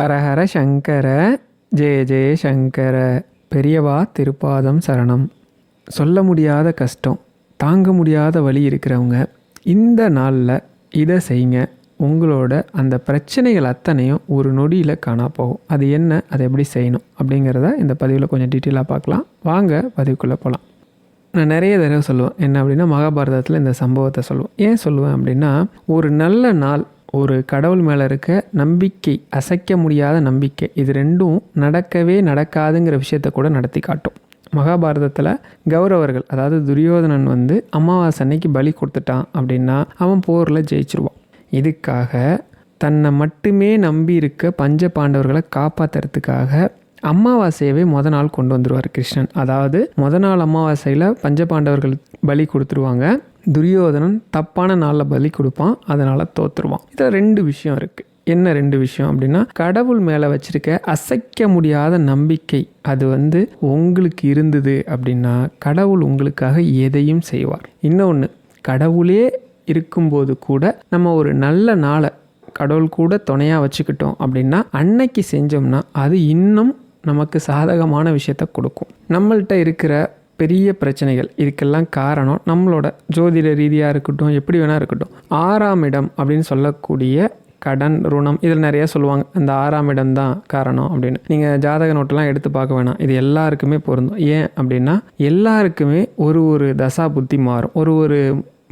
ஹரஹர சங்கர ஜெய ஜெய சங்கர பெரியவா திருப்பாதம் சரணம். சொல்ல முடியாத கஷ்டம் தாங்க முடியாத வழி இருக்கிறவங்க இந்த நாளில் இதை செய்யுங்க உங்களோட அந்த பிரச்சனைகள் அத்தனையும் ஒரு நொடியில் காணா போகும். அது என்ன அதை எப்படி செய்யணும் அப்படிங்கிறத இந்த பதிவில் கொஞ்சம் டீட்டெயிலாக பார்க்கலாம். வாங்க பதிவுக்குள்ளே போகலாம் நான் நிறைய தடவை சொல்லுவேன் என்ன அப்படின்னா மகாபாரதத்தில் இந்த சம்பவத்தை சொல்லுவேன் ஏன் சொல்லுவேன் அப்படின்னா ஒரு நல்ல நாள் ஒரு கடவுள் மேலே இருக்க நம்பிக்கை அசைக்க முடியாத நம்பிக்கை இது ரெண்டும் நடக்கவே நடக்காதுங்கிற விஷயத்த கூட நடத்தி காட்டும். மகாபாரதத்தில் கௌரவர்கள் அதாவது துரியோதனன் வந்து அமாவாசை அன்னைக்கு பலி கொடுத்துட்டான் அப்படின்னா அவன் போரில் ஜெயிச்சிருவான். இதுக்காக தன்னை மட்டுமே நம்பி இருக்க பஞ்ச பாண்டவர்களை காப்பாற்றுறதுக்காக அமாவாசையவே முத நாள் கொண்டு வந்துடுவார் கிருஷ்ணன். அதாவது முத நாள் அமாவாசையில் பஞ்ச பாண்டவர்கள் பலி கொடுத்துருவாங்க. துரியோதனன் தப்பான நாளில் பலி கொடுப்பான் அதனால் தோற்றுருவான் இதில் ரெண்டு விஷயம் இருக்குது என்ன ரெண்டு விஷயம் அப்படின்னா கடவுள் மேலே வச்சுருக்க அசைக்க முடியாத நம்பிக்கை அது வந்து உங்களுக்கு இருந்தது அப்படின்னா கடவுள் உங்களுக்காக எதையும் செய்வார். இன்னொன்று கடவுளே இருக்கும்போது கூட நம்ம ஒரு நல்ல நாளை கடவுள் கூட துணையாக வச்சுக்கிட்டோம் அப்படின்னா அன்னைக்கு செஞ்சோம்னா அது இன்னும் நமக்கு சாதகமான விஷயத்த கொடுக்கும். நம்மள்கிட்ட இருக்கிற பெரிய பிரச்சனைகள். இதுக்கெல்லாம் காரணம் நம்மளோட ஜோதிட ரீதியாக இருக்கட்டும் எப்படி வேணால் இருக்கட்டும். ஆறாம் இடம் அப்படின்னு சொல்லக்கூடிய கடன் ருணம் இதில் நிறையா சொல்லுவாங்க. அந்த ஆறாம் இடம் தான் காரணம் அப்படின்னு. நீங்கள் ஜாதக நோட்டெல்லாம் எடுத்து பார்க்க வேணாம். இது எல்லாருக்குமே பொருந்தும். ஏன் அப்படின்னா எல்லாருக்குமே ஒரு ஒரு தசா புத்தி மாறும். ஒரு ஒரு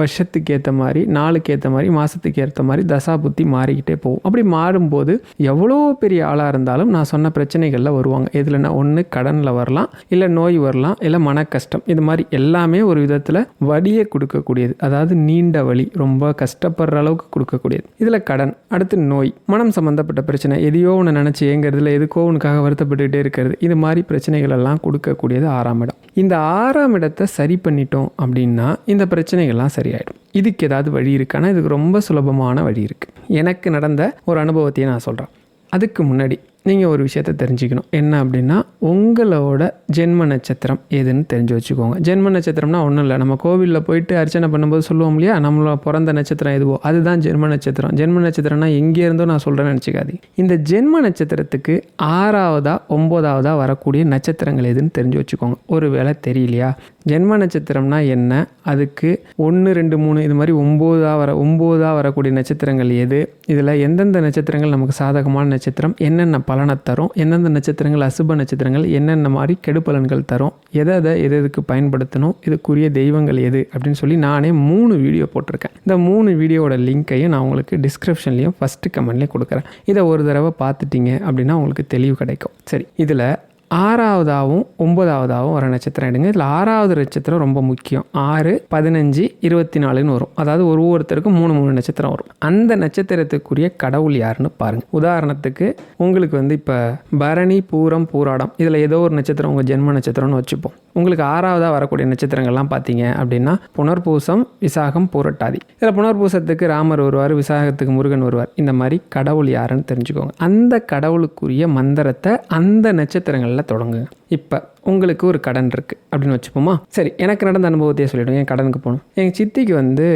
வருஷத்துக்கு ஏற்ற மாதிரி நாளுக்கு ஏற்ற மாதிரி மாதத்துக்கு ஏற்ற மாதிரி தசா புத்தி மாறிக்கிட்டே போகும். அப்படி மாறும்போது எவ்வளோ பெரிய ஆளாக இருந்தாலும் நான் சொன்ன பிரச்சனைகளில் வருவாங்க. எதுலனா ஒன்று கடனில் வரலாம் இல்லை நோய் வரலாம் இல்லை மன கஷ்டம் இது மாதிரி எல்லாமே ஒரு விதத்தில் வழியை கொடுக்கக்கூடியது. அதாவது நீண்ட வழி ரொம்ப கஷ்டப்படுற அளவுக்கு கொடுக்கக்கூடியது. இதில் கடன் அடுத்து நோய் மனம் சம்மந்தப்பட்ட பிரச்சனை எதையோ ஒன்று நினச்சி ஏங்கிறதுல எதுக்கோ ஒன்றுக்காக வருத்தப்பட்டுக்கிட்டே இருக்கிறது. இது மாதிரி பிரச்சனைகள் எல்லாம் கொடுக்கக்கூடியது ஆறாம் இடம். இந்த ஆறாம் இடத்தை சரி பண்ணிட்டோம் அப்படின்னா இந்த பிரச்சனைகள்லாம் சரி ஆயிடும் இதுக்கு ஏதாவது வழி இருக்கானா? இதுக்கு ரொம்ப சுலபமான வழி இருக்குது எனக்கு நடந்த ஒரு அனுபவத்தையே நான் சொல்கிறேன் அதுக்கு முன்னாடி நீங்கள் ஒரு விஷயத்த தெரிஞ்சுக்கணும். என்ன அப்படின்னா உங்களோட ஜென்ம நட்சத்திரம் எதுன்னு தெரிஞ்சு வச்சுக்கோங்க. ஜென்ம நட்சத்திரம்னா ஒன்றும் இல்லை. நம்ம கோவிலில் போயிட்டு அர்ச்சனை பண்ணும்போது சொல்லுவோம் இல்லையா? நம்மளோட பிறந்த நட்சத்திரம் எதுவோ அதுதான் ஜென்ம நட்சத்திரம். ஜென்ம நட்சத்திரம்னா எங்கே இருந்தோ நான் சொல்கிறேன்னு நினச்சிக்காதி. இந்த ஜென்ம நட்சத்திரத்துக்கு ஆறாவதா ஒம்போதாவதாக வரக்கூடிய நட்சத்திரங்கள் எதுன்னு தெரிஞ்சு வச்சுக்கோங்க. ஒரு வேளை தெரியலையா? ஜென்ம நட்சத்திரம்னா என்ன? அதுக்கு ஒன்று ரெண்டு மூணு இது மாதிரி ஒம்போதாக வர ஒம்போதாக வரக்கூடிய நட்சத்திரங்கள் எது? இதில் எந்தெந்த நட்சத்திரங்கள் நமக்கு சாதகமான நட்சத்திரம்? என்னென்ன பலனை தரும். எந்தெந்த நட்சத்திரங்கள் அசுப நட்சத்திரங்கள் என்னென்ன மாதிரி கெடுபலன்கள் தரும் எதை எதை எது எதுக்கு பயன்படுத்தணும் இதுக்குரிய தெய்வங்கள் எது அப்படின்னு சொல்லி நானே மூணு வீடியோ போட்டிருக்கேன். இந்த மூணு வீடியோவோட லிங்க்கையும் நான் உங்களுக்கு டிஸ்கிரிப்ஷன்லேயும் ஃபஸ்ட்டு கமெண்ட்லேயும் கொடுக்குறேன். இதை ஒரு தடவை பார்த்துட்டீங்க அப்படின்னா உங்களுக்கு தெளிவு கிடைக்கும். சரி இதில் ஆறாவதாகவும் ஒம்பதாவதாகவும் வர நட்சத்திரம் எடுங்க. இதில் ஆறாவது நட்சத்திரம் ரொம்ப முக்கியம். ஆறு பதினஞ்சு இருபத்தி நாலுன்னு வரும். அதாவது ஒரு ஒருத்தருக்கும் மூணு மூணு நட்சத்திரம் வரும். அந்த நட்சத்திரத்துக்குரிய கடவுள் யாருன்னு பாருங்கள் உதாரணத்துக்கு உங்களுக்கு வந்து இப்போ பரணி பூரம் பூராடம் இதில் ஏதோ ஒரு நட்சத்திரம் உங்கள் ஜென்ம நட்சத்திரம்னு வச்சுப்போம். உங்களுக்கு ஆறாவதாக வரக்கூடிய நட்சத்திரங்கள்லாம் பார்த்தீங்க அப்படின்னா புனர்பூசம் விசாகம் பூரட்டாதி. இதில் புனர்பூசத்துக்கு ராமர் வருவார் விசாகத்துக்கு முருகன் வருவார். இந்த மாதிரி கடவுள் யாருன்னு தெரிஞ்சுக்கோங்க. அந்த கடவுளுக்குரிய மந்திரத்தை அந்த நட்சத்திரங்கள் நல்ல தொடங்குங்க இப்போ உங்களுக்கு ஒரு கடன் இருக்குது அப்படின்னு வச்சுப்போமா? சரி எனக்கு நடந்த அனுபவத்தையே சொல்லிவிடுங்க என் கடனுக்கு போகணும். எங்கள் சித்திக்கு வந்து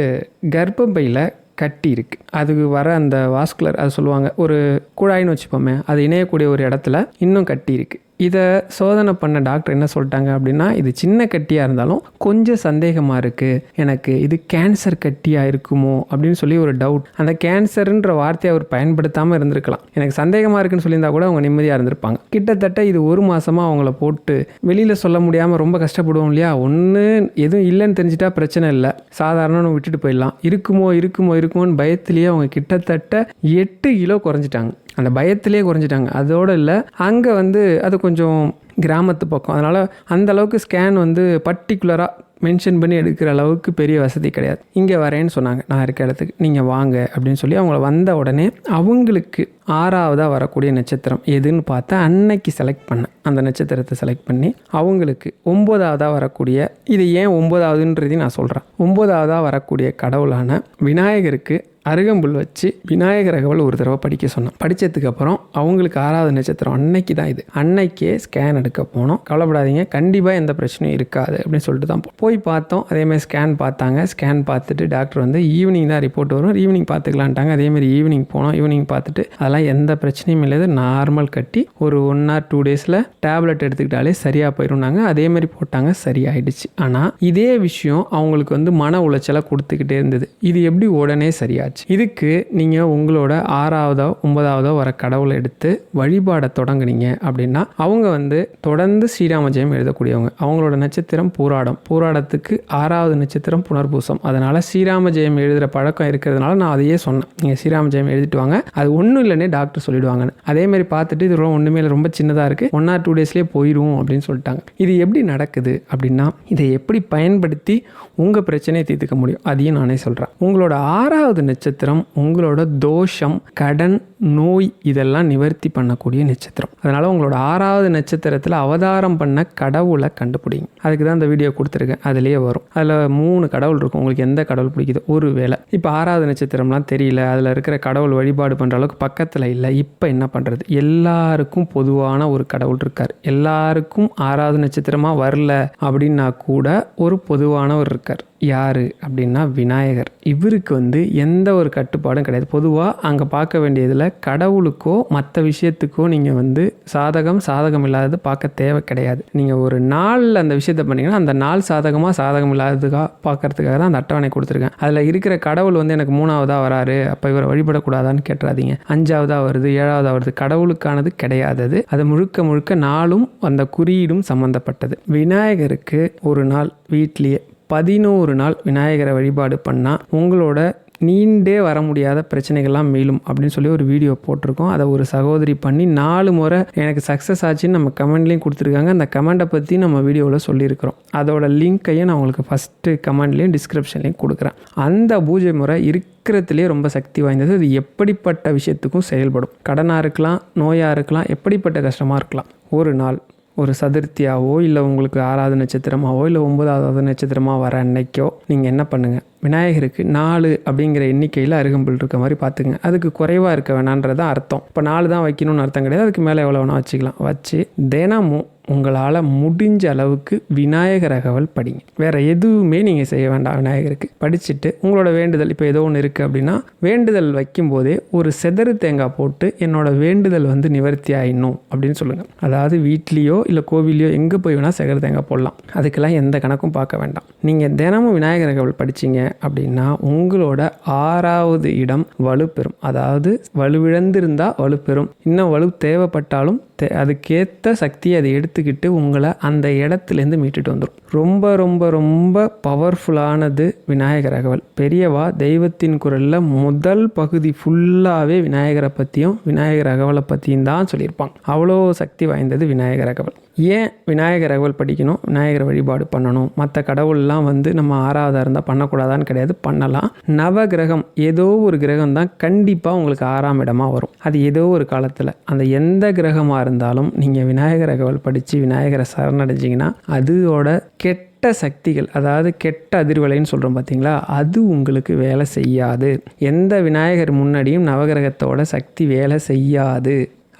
கர்ப்பப்பையில் கட்டி இருக்குது அதுக்கு வர அந்த வாஸ்குலர் அது சொல்லுவாங்க ஒரு குழாயின்னு வச்சுப்போமே அது இணையக்கூடிய ஒரு இடத்துல இன்னும் கட்டி இருக்குது இதை சோதனை பண்ண டாக்டர் என்ன சொல்லிட்டாங்க அப்படின்னா இது சின்ன கட்டியாக இருந்தாலும் கொஞ்சம் சந்தேகமாக இருக்குது எனக்கு இது கேன்சர் கட்டியாக இருக்குமோ அப்படின்னு சொல்லி ஒரு டவுட் அந்த கேன்சருன்ற வார்த்தையை அவர் பயன்படுத்தாமல் இருந்திருக்கலாம். எனக்கு சந்தேகமாக இருக்குன்னு சொல்லியிருந்தா கூட அவங்க நிம்மதியாக இருந்திருப்பாங்க. கிட்டத்தட்ட இது ஒரு மாதமாக அவங்கள போட்டு வெளியில் சொல்ல முடியாமல் ரொம்ப கஷ்டப்படுவோம் இல்லையா? ஒன்று எதுவும் இல்லைன்னு தெரிஞ்சிட்டா பிரச்சனை இல்லை. சாதாரண விட்டுட்டு போயிடலாம். இருக்குமோ இருக்குமோ இருக்குமோன்னு பயத்திலேயே அவங்க கிட்டத்தட்ட எட்டு கிலோ குறைஞ்சிட்டாங்க. அந்த பயத்திலே குறைஞ்சிட்டாங்க. அதோடு இல்லை அங்கே வந்து அது கொஞ்சம் கிராமத்து பக்கம். அதனால் அந்த அளவுக்கு ஸ்கேன் வந்து பர்டிகுலராக மென்ஷன் பண்ணி எடுக்கிற அளவுக்கு பெரிய வசதி கிடையாது. இங்கே வரேன்னு சொன்னாங்க. நான் இருக்க இடத்துக்கு. நீங்கள் வாங்க அப்படின்னு சொல்லி அவங்கள வந்த உடனே அவங்களுக்கு ஆறாவதாக வரக்கூடிய நட்சத்திரம் எதுன்னு பார்த்தா அன்னைக்கு செலக்ட் பண்ணேன். அந்த நட்சத்திரத்தை செலக்ட் பண்ணி அவங்களுக்கு ஒம்போதாவதாக வரக்கூடிய இது ஏன் ஒம்போதாவதுன்றதையும் நான் சொல்கிறேன் ஒம்போதாவதாக வரக்கூடிய கடவுளான விநாயகருக்கு அருகம்புல் வச்சு விநாயகர் அகவல் ஒரு தடவை படிக்க சொன்னேன். படித்ததுக்கப்புறம் அவங்களுக்கு ஆறாவது நட்சத்திரம் அன்னைக்கு தான் இது. அன்னைக்கே ஸ்கேன் எடுக்க போனோம். கவலைப்படாதீங்க. கண்டிப்பாக எந்த பிரச்சனையும் இருக்காது அப்படின்னு சொல்லிட்டு தான் போய் பார்த்தோம். அதேமாதிரி ஸ்கேன் பார்த்தாங்க. ஸ்கேன் பார்த்துட்டு டாக்டர் வந்து ஈவினிங் தான் ரிப்போர்ட் வரும். ஈவினிங் பார்த்துக்கலான்ட்டாங்க. அதேமாதிரி ஈவினிங் போனோம். ஈவினிங் பார்த்துட்டு அதெல்லாம் எந்த பிரச்சனையும் இல்லை நார்மல் கட்டி ஒரு ஒன் ஆர் டூ டேஸில் டேப்லெட் எடுத்துக்கிட்டாலே சரியாக போயிடும்னாங்க அதேமாதிரி போட்டாங்க. சரியாயிடுச்சு. ஆனால் இதே விஷயம் அவங்களுக்கு வந்து மன உளைச்சலாக கொடுத்துக்கிட்டே இருந்தது. இது எப்படி உடனே சரியாச்சு? இதுக்கு நீங்கள் உங்களோட ஆறாவதோ ஒன்பதாவதோ வர கடவுளை எடுத்து வழிபாட தொடங்குனீங்க அப்படின்னா அவங்க வந்து தொடர்ந்து ஸ்ரீராம ஜெயம் எழுதக்கூடியவங்க. அவங்களோட நட்சத்திரம் பூராடம். பூராடத்துக்கு ஆறாவது நட்சத்திரம் புனர்பூசம். அதனால் ஸ்ரீராம ஜெயம் எழுதுகிற பழக்கம் இருக்கிறதுனால நான் அதையே சொன்னேன். நீங்கள் ஸ்ரீராம ஜெயம் எழுதிட்டு வாங்க. அது ஒன்றும் இல்லைன்னே டாக்டர் சொல்லிடுவாங்கன்னு. அதே மாதிரி பார்த்துட்டு இது ரொம்ப ஒன்றுமே இல்லை ரொம்ப சின்னதாக இருக்குது ஒன் ஆர் டூ டேஸ்லேயே போயிடும் அப்படின்னு சொல்லிட்டாங்க. இது எப்படி நடக்குது அப்படின்னா இதை எப்படி பயன்படுத்தி உங்கள் பிரச்சனையை தீர்த்துக்க முடியும்? அதையும் நானே சொல்கிறேன் உங்களோட ஆறாவது நட்சத்திரம் உங்களோட தோஷம் கடன் நோய் இதெல்லாம் நிவர்த்தி பண்ணக்கூடிய நட்சத்திரம். அதனால் உங்களோட ஆறாவது நட்சத்திரத்தில் அவதாரம் பண்ண கடவுளை கண்டுபிடிங்க. அதுக்கு தான் இந்த வீடியோ கொடுத்துருக்கேன். அதுலேயே வரும். அதில் மூணு கடவுள் இருக்கும். உங்களுக்கு எந்த கடவுள் பிடிக்குது ஒரு வேளை. இப்போ ஆறாவது நட்சத்திரம்லாம் தெரியல. அதில் இருக்கிற கடவுள் வழிபாடு பண்ணுற அளவுக்கு பக்கத்தில் இல்லை. இப்போ என்ன பண்ணுறது எல்லாருக்கும் பொதுவான ஒரு கடவுள் இருக்கார். எல்லாருக்கும் ஆறாவது நட்சத்திரமாக வரல அப்படின்னா கூட ஒரு பொதுவானவர் இருக்கார். யார் அப்படின்னா விநாயகர். இவருக்கு வந்து எந்த ஒரு கட்டுப்பாடும் கிடையாது. பொதுவாக அங்கே பார்க்க வேண்டியதில் கடவுளுக்கோ மற்ற விஷயத்துக்கோ நீங்கள் வந்து சாதகம் சாதகம் இல்லாதது பார்க்க தேவை கிடையாது. நீங்கள் ஒரு நாளில் அந்த விஷயத்தை பண்ணிங்கன்னா அந்த நாள் சாதகமாக சாதகம் இல்லாததுக்காக பார்க்கறதுக்காக தான் அந்த அட்டவணை கொடுத்துருக்கேன். அதில் இருக்கிற கடவுள் வந்து எனக்கு மூணாவதாக வராரு அப்போ இவரை வழிபடக்கூடாதான்னு கேட்டுறாதீங்க. அஞ்சாவதாக வருது ஏழாவதாக வருது கடவுளுக்கானது கிடையாதது அது. அது முழுக்க முழுக்க நாளும் அந்த குறியீடும் சம்மந்தப்பட்டது விநாயகருக்கு ஒரு நாள் வீட்லேயே பதினோரு நாள் விநாயகரை வழிபாடு பண்ணால் உங்களோட நீண்டே வர முடியாத பிரச்சனைகள்லாம் மீளும் அப்படின்னு சொல்லி ஒரு வீடியோ போட்டிருக்கோம். அதை ஒரு சகோதரி பண்ணி நாலு முறை எனக்கு சக்ஸஸ் ஆச்சுன்னு நம்ம கமெண்ட்லேயும் கொடுத்துருக்காங்க. அந்த கமெண்ட்டை பற்றி நம்ம வீடியோவில் சொல்லியிருக்கிறோம். அதோட லிங்க்கையும் நான் உங்களுக்கு ஃபஸ்ட்டு கமெண்ட்லேயும் டிஸ்கிரிப்ஷன்லேயும் கொடுக்குறேன். அந்த பூஜை முறை இருக்கிறதுலே ரொம்ப சக்தி வாய்ந்தது. அது எப்படிப்பட்ட விஷயத்துக்கும் செயல்படும். கடனாக இருக்கலாம் நோயாக இருக்கலாம் எப்படிப்பட்ட கஷ்டமாக இருக்கலாம். ஒரு நாள் ஒரு சதுர்த்தியாவோ இல்லை உங்களுக்கு ஆறாவது நட்சத்திரமாவோ இல்லை ஒன்பதாவது நட்சத்திரமாக வர அன்னைக்கோ நீங்கள் என்ன பண்ணுங்கள் விநாயகருக்கு நாலு அப்படிங்கிற எண்ணிக்கையில் அருகம்புல் இருக்க மாதிரி பார்த்துங்க அதுக்கு குறைவாக இருக்க வேணான்றதான் அர்த்தம். இப்போ நாலு தான் வைக்கணும்னு அர்த்தம் கிடையாது. அதுக்கு மேலே எவ்வளோ வேணால் வச்சுக்கலாம். வச்சு தினமும் உங்களால் முடிஞ்ச அளவுக்கு விநாயகர் அகவல் படிங்க வேறு எதுவுமே நீங்கள் செய்ய வேண்டாம் விநாயகருக்கு. படிச்சுட்டு உங்களோட வேண்டுதல் இப்போ ஏதோ ஒன்று இருக்குது அப்படின்னா வேண்டுதல் வைக்கும்போதே ஒரு செதறு தேங்காய் போட்டு என்னோட வேண்டுதல் வந்து நிவர்த்தி ஆயிடணும் அப்படின்னு சொல்லுங்கள் அதாவது வீட்லேயோ இல்லை கோவிலையோ எங்கே போய் வேணால் செதறு தேங்காய் போடலாம். அதுக்கெல்லாம் எந்த கணக்கும் பார்க்க வேண்டாம். நீங்கள் தினமும் விநாயகர் அகவல் படிச்சீங்க அப்படின்னா உங்களோட ஆறாவது இடம் வலுப்பெறும். அதாவது வலுவிழந்திருந்தால் வலுப்பெறும். இன்னும் வலு தேவைப்பட்டாலும் அதுக்கேற்ற சக்தியை அதை எடுத்துக்கிட்டு உங்களை அந்த இடத்துலேருந்து மீட்டுட்டு வந்துடும் ரொம்ப ரொம்ப ரொம்ப பவர்ஃபுல்லானது விநாயகர் அகவல். பெரியவா தெய்வத்தின் குரலில் முதல் பகுதி ஃபுல்லாகவே விநாயகரை பற்றியும் விநாயகர் அகவலை பற்றியும் தான் சொல்லியிருப்பாங்க அவ்வளோ சக்தி வாய்ந்தது விநாயகர் அகவல். ஏன் விநாயகர் அகவல் படிக்கணும்? விநாயகர் வழிபாடு பண்ணணும்? மற்ற கடவுள்லாம் வந்து நம்ம ஆறாவதாக இருந்தால் பண்ணக்கூடாதான்னு கிடையாது. பண்ணலாம். நவ கிரகம் ஏதோ ஒரு கிரகம் தான் கண்டிப்பாக உங்களுக்கு ஆறாம் இடமாக வரும். அது ஏதோ ஒரு காலத்தில். அந்த எந்த கிரகமாக இருந்தாலும் நீங்கள் விநாயகர் அகவல் படித்து விநாயகரை சரணடைஞ்சிங்கன்னா அதோட கெட்ட சக்திகள் அதாவது கெட்ட அதிர்வலைன்னு சொல்கிறோம் பார்த்தீங்களா அது உங்களுக்கு வேலை செய்யாது. எந்த விநாயகர் முன்னாடியும் நவகிரகத்தோட சக்தி வேலை செய்யாது.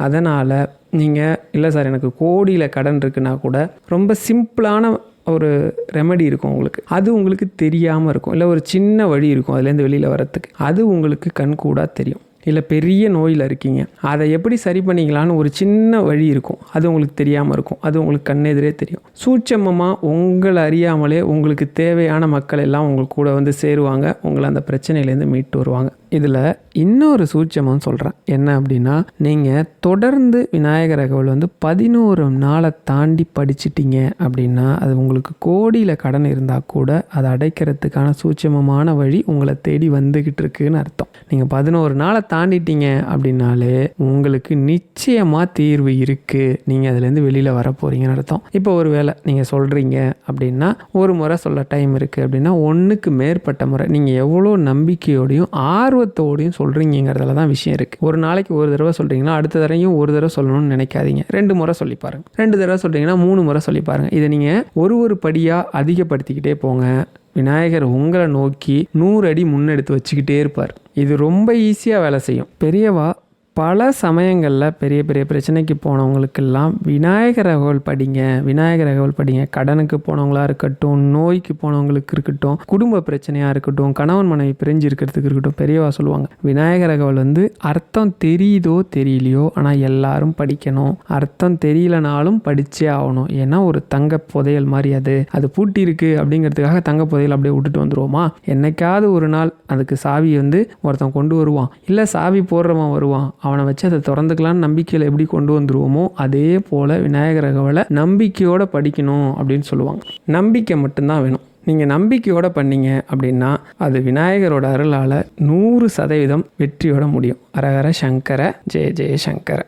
அதனால் நீங்கள் இல்லை சார் எனக்கு கோடியில் கடன் இருக்குன்னா கூட ரொம்ப சிம்பிளான ஒரு ரெமெடி இருக்கும் உங்களுக்கு. அது உங்களுக்கு தெரியாமல் இருக்கும். இல்லை ஒரு சின்ன வழி இருக்கும் அதுலேருந்து வெளியில் வரத்துக்கு அது உங்களுக்கு கண்கூடாக தெரியும். இல்லை பெரிய நோயில் இருக்கீங்க. அதை எப்படி சரி பண்ணிக்கலான்னு ஒரு சின்ன வழி இருக்கும். அது உங்களுக்கு தெரியாமல் இருக்கும். அது உங்களுக்கு கண்ணெதிரே தெரியும். சூட்சமமாக உங்களை அறியாமலே உங்களுக்கு தேவையான மக்கள் எல்லாம் உங்களுக்கு கூட வந்து சேருவாங்க. உங்களை அந்த பிரச்சனையிலேருந்து மீட்டு வருவாங்க. இதில் இன்னொரு சூட்சமும் சொல்கிறேன் என்ன அப்படின்னா நீங்கள் தொடர்ந்து விநாயகர் அகவல் வந்து பதினோரு நாளை தாண்டி படிச்சிட்டிங்க அப்படின்னா அது உங்களுக்கு கோடியில் கடன் இருந்தால் கூட அதை அடைக்கிறதுக்கான சூட்சமமான வழி உங்களை தேடி வந்துக்கிட்டு இருக்குன்னு அர்த்தம். நீங்கள் பதினோரு நாளை தாண்டிட்டீங்க அப்படின்னாலே உங்களுக்கு நிச்சயமாக தீர்வு இருக்குது நீங்கள் அதுலேருந்து வெளியில் வர போகிறீங்கன்னு அர்த்தம். இப்போ ஒரு வேளை நீங்கள் சொல்கிறீங்க அப்படின்னா ஒரு முறை சொல்ல டைம் இருக்குது அப்படின்னா ஒன்றுக்கு மேற்பட்ட முறை நீங்கள் எவ்வளோ நம்பிக்கையோடையும் ஆர்வத்தோடையும் சொல்கிறீங்கிறதுல தான் விஷயம் இருக்குது ஒரு நாளைக்கு ஒரு தடவை சொல்கிறீங்கன்னா அடுத்த தடவையும் ஒரு தடவை சொல்லணும்னு நினைக்காதீங்க. ரெண்டு முறை சொல்லி பாருங்க. ரெண்டு தடவை சொல்கிறீங்கன்னா மூணு முறை சொல்லி பாருங்க. இதை நீங்கள் ஒரு ஒரு படியாக அதிகப்படுத்திக்கிட்டே போங்க. விநாயகர் உங்களை நோக்கி நூறு அடி முன்னெடுத்து வச்சுக்கிட்டே இருப்பார். இது ரொம்ப ஈஸியாக வேலை செய்யும். பெரியவா பல சமயங்களில் பெரிய பெரிய பிரச்சனைக்கு போனவங்களுக்கெல்லாம் விநாயகர் அகவல் படிங்க விநாயகர் அகவல் படிங்க. கடனுக்கு போனவங்களா இருக்கட்டும் நோய்க்கு போனவங்களுக்கு இருக்கட்டும் குடும்ப பிரச்சனையாக இருக்கட்டும் கணவன் மனைவி பிரிஞ்சு இருக்கிறதுக்கு இருக்கட்டும் பெரியவா சொல்லுவாங்க விநாயகர் அகவல் வந்து அர்த்தம் தெரியுதோ தெரியலையோ ஆனால் எல்லாரும் படிக்கணும். அர்த்தம் தெரியலனாலும் படித்தே ஆகணும். ஏன்னா ஒரு தங்க புதையல் மாதிரி அது. அது பூட்டி இருக்கு அப்படிங்கிறதுக்காக தங்க புதையல் அப்படியே விட்டுட்டு வந்துருவோமா? என்னைக்காவது ஒரு நாள் அதுக்கு சாவி வந்து ஒருத்தன் கொண்டு வருவான். இல்லை சாவி போடுறவன் வருவான். அவனை வச்சு அதை திறந்துக்கலான்னு நம்பிக்கையில் எப்படி கொண்டு வந்துருவோமோ அதே போல் விநாயகர் அகவலை நம்பிக்கையோடு படிக்கணும் அப்படின்னு சொல்லுவாங்க. நம்பிக்கை மட்டும்தான் வேணும். நீங்கள் நம்பிக்கையோட பண்ணீங்க அப்படின்னா அது விநாயகரோட அருளால் நூறு சதவீதம் வெற்றியோட முடியும். அரஹர சங்கர ஜெய ஜெய சங்கர.